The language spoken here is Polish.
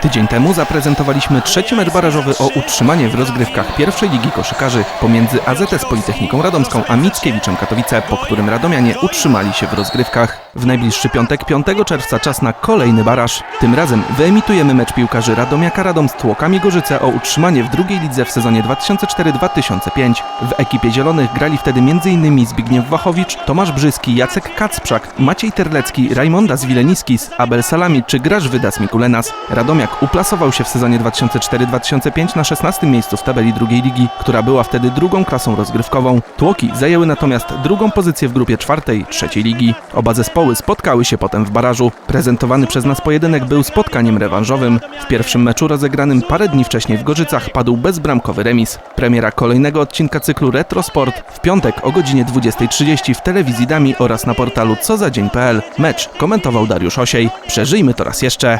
Tydzień temu zaprezentowaliśmy trzeci mecz barażowy o utrzymanie w rozgrywkach pierwszej ligi koszykarzy pomiędzy AZS Politechniką Radomską a Mickiewiczem Katowice, po którym radomianie utrzymali się w rozgrywkach. W najbliższy piątek, 5 czerwca czas na kolejny baraż. Tym razem wyemitujemy mecz piłkarzy Radomiaka Radom z Tłokami Gorzyce o utrzymanie w drugiej lidze w sezonie 2004-2005. W ekipie zielonych grali wtedy m.in. Zbigniew Wachowicz, Tomasz Brzyski, Jacek Kacprzak, Maciej Terlecki, Rajmondas Wileniskis, Abel Salami czy Graż Wydas Mikulenas. Radomiak uplasował się w sezonie 2004-2005 na 16 miejscu w tabeli drugiej ligi, która była wtedy drugą klasą rozgrywkową. Tłoki zajęły natomiast drugą pozycję w grupie czwartej, trzeciej ligi. Oba zespoły spotkały się potem w barażu. Prezentowany przez nas pojedynek był spotkaniem rewanżowym. W pierwszym meczu rozegranym parę dni wcześniej w Gorzycach padł bezbramkowy remis. Premiera kolejnego odcinka cyklu Retrosport w piątek o godzinie 20.30 w telewizji Dami oraz na portalu cozadzień.pl. Mecz komentował Dariusz Osiej. Przeżyjmy to raz jeszcze.